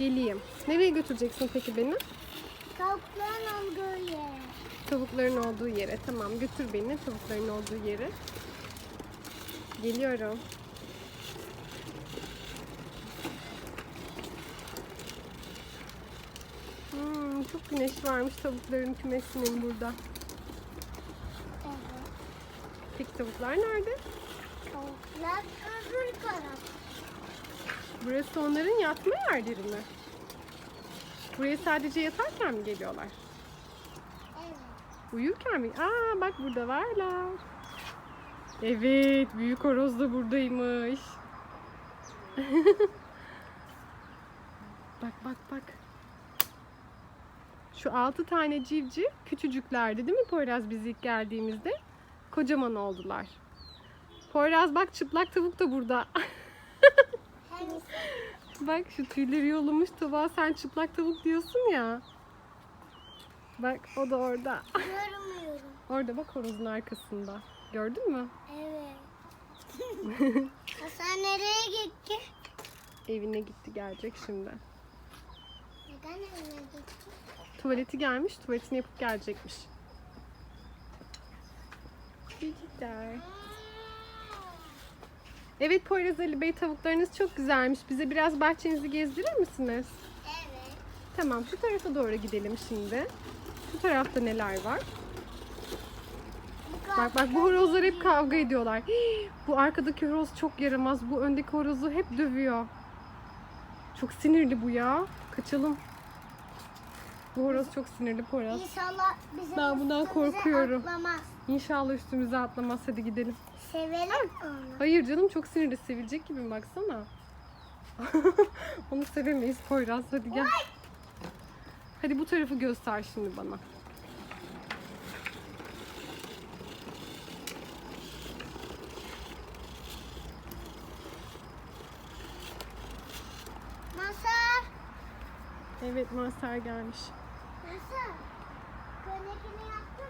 Geleyim. Nereye götüreceksin peki beni? Tavukların olduğu yere. Tavukların olduğu yere. Tamam götür beni tavukların olduğu yere. Geliyorum. Hmm, çok güneş varmış tavukların kümesinin burada. Evet. Peki tavuklar nerede? Tavuklar öbür taraf. Burası onların yatma yerleri mi? Buraya sadece yatarken mi geliyorlar? Evet. Uyurken mi? Aa bak burada varlar. Evet, büyük horoz da buradaymış. bak bak bak. Şu altı tane civciv küçücüklerdi değil mi Poyraz biz ilk geldiğimizde? Kocaman oldular. Poyraz bak çıplak tavuk da burada. Bak şu tüyleri yolunmuş tavuğa sen çıplak tavuk diyorsun ya. Bak o da orada. Görmüyorum. Orada bak horozun arkasında. Gördün mü? Evet. Hasan nereye gitti? Evine gitti gelecek şimdi. Neden evine gitti? Tuvaleti gelmiş, tuvaletini yapıp gelecekmiş. Çocuklar. Evet Poyraz Ali Bey tavuklarınız çok güzelmiş. Bize biraz bahçenizi gezdirir misiniz? Evet. Tamam şu tarafa doğru gidelim şimdi. Şu tarafta neler var? Bak bak bu horozlar hep kavga ediyorlar. Hii, bu arkadaki horoz çok yaramaz. Bu öndeki horozu hep dövüyor. Çok sinirli bu ya. Kaçalım. Bu horoz çok sinirli Poyraz. İnşallah bizim Ben bundan üstümüze korkuyorum. Atlamaz. İnşallah üstümüze atlamaz. Hadi gidelim. Sevelim onu. Hayır canım çok sinirli. Sevilecek gibi baksana. Onu sevemeyiz Poyraz. Hadi gel. Hadi bu tarafı göster şimdi bana. Masa. Evet Mazhar gelmiş. Masa. Könekini yaptın?